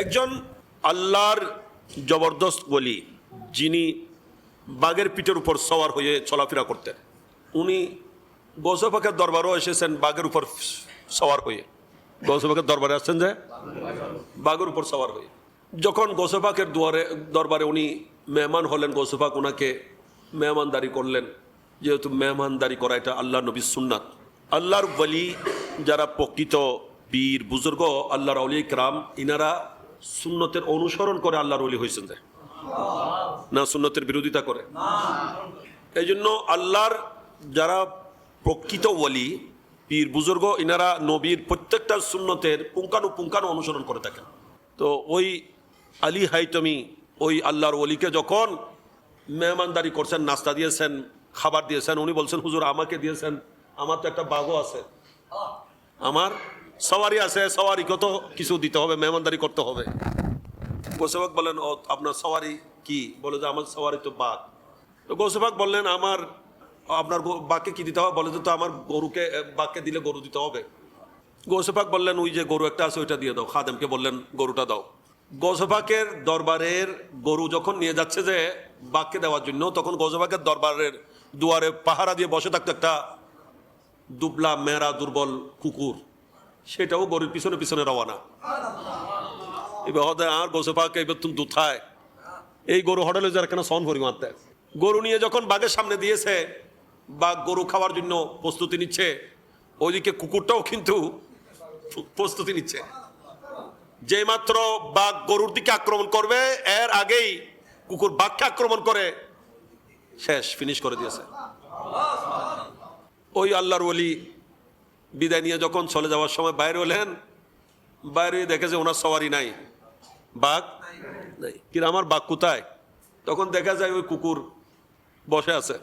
একজন আল্লাহর জবরদস্ত বলি যিনি বাঘের পিঠের উপর সওয়ার হয়ে চলাফেরা করতেন, উনি গৌসফাকের দরবারও এসেছেন বাঘের উপর সওয়ার হয়ে। গৌসফাকের দরবারে আসছেন যে? বাঘের উপর সওয়ার হয়ে। যখন গৌসফাকের দুয়ারে, দরবারে উনি মেহমান হলেন, গৌসফাক ওনাকে মেহমানদারি করলেন, যেহেতু মেহমানদারি করা এটা আল্লাহ নবী সুন্নাত। আল্লাহর বলি যারা প্রকৃত বীর, বুজুর্গ, আল্লাহর অলি রাম ইনারা সুন্নতের অনুসরণ করে আল্লাহর অলি হয়েছেন যে। না সুন্নতের বিরোধিতা করে। এই জন্য আল্লাহর যারা প্রকৃত ওলি, পীর, বুজুর্গ, ইনারা নবীর প্রত্যেকটা সুন্নতের পুঙ্খানুপুঙ্খানু অনুসরণ করে থাকেন। তো ওই আলী হাইতমি, ওই আল্লাহর ওলিকে যখন মেহমানদারি করছেন, নাস্তা দিয়েছেন, খাবার দিয়েছেন, উনি বলছেন, হুজুর, আমাকে দিয়েছেন, আমার তো একটা বাঘও আছে। আমার সওয়ারি আছে, সওয়ারি কত কিছু দিতে হবে, মেহমানদারি করতে হবে। গোসবাক বললেন ও, আপনার সওয়ারি কি? বলে যে, আমার সওয়ারি তো বাঘ। তো গোসবাক বললেন, আমার, আপনার বাঘকে কি দিতে হবে? বলে যে, তো আমার গরুকে বাঘকে দিলে গরু দিতে হবে। গোসফাক বললেন, ওই যে গরু একটা আছে, ওইটা দিয়ে দাও। খাদেমকে বললেন, গরুটা দাও। গোসফাকের দরবারের গরু যখন নিয়ে যাচ্ছে যে, বাঘকে দেওয়ার জন্য, তখন গোসফাকের দরবারের দুয়ারে পাহারা দিয়ে বসে থাকতো একটা দুবলা, মেরা, দুর্বল কুকুর। সেটাও গরুর পিছনে পিছনে রওয়ানা এবার হতে আর গোসফাকে এবার তুমি দুথায়। এই গরু হোটেলে যারা কেন সন করি মারতে। গরু নিয়ে যখন বাঘের সামনে দিয়েছে, বাঘ গরু খাওয়ার জন্য প্রস্তুতি নিচ্ছে। ওইদিকে কুকুরটাও কিন্তু প্রস্তুতি নিচ্ছে। যে মাত্র বাঘ গরুর দিকে আক্রমণ করবে, এর আগেই কুকুর বাঘকে আক্রমণ করে শেষ ফিনিশ করে দিয়েছে। ওই আল্লাহর ওলি বিদায় নিয়ে যখন চলে যাওয়ার সময় বাইরে হলেন বাইরে দেখে যে ওনার সওয়ারি নাই। বাঘ? নাই। কিন্তু আমার বাঘ কোথায়? তখন দেখা যায় ওই কুকুর বসে আছে।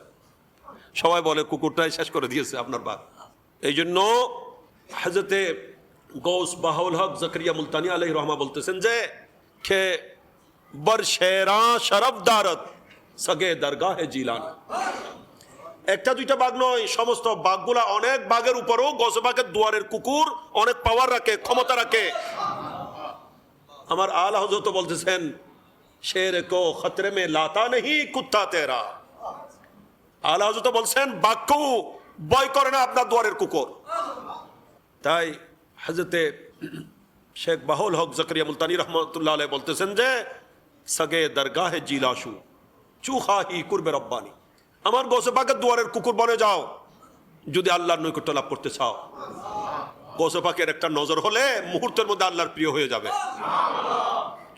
সবাই বলে কুকুরটাই শেষ করে দিয়েছে আপনার বাঘ। এই জন্য হাজরতে গৌস বাহুল হক জকরিয়া মুলতানি আলহ রহমা বলতেছেন যে খে বর শেরা শরফ দারত সগে দরগাহে জিলান। একটা, দুইটা বাঘ নয়, সমস্ত বাঘগুলা অনেক বাঘের উপরও গসবাঘের দুয়ারের কুকুর অনেক পাওয়ার রাখে, ক্ষমতা রাখে। আমার আলা হজরত বলতেছেন শের কো খতরে মে লাতা নেই কুত্তা তেরা। আলা হজরত বলছেন বাক্যও বয় করে না আপনার দুয়ারের কুকুর। তাই হজরতে শেখ বাহুল হক জকরিয়া মুলতানি রহমতুল্লাহ আলাই বলতেছেন যে, সগে দরগাহে জিলাসু চুহা হি কুরবে রব্বানি। আমার গোসে পাকের দুয়ারের কুকুর বনে যাও। যদি আল্লাহর নৈকট্য লাভ করতে চাও। গোসে পাকের একটা নজর হলে মুহূর্তের মধ্যে আল্লাহর প্রিয় হয়ে যাবে।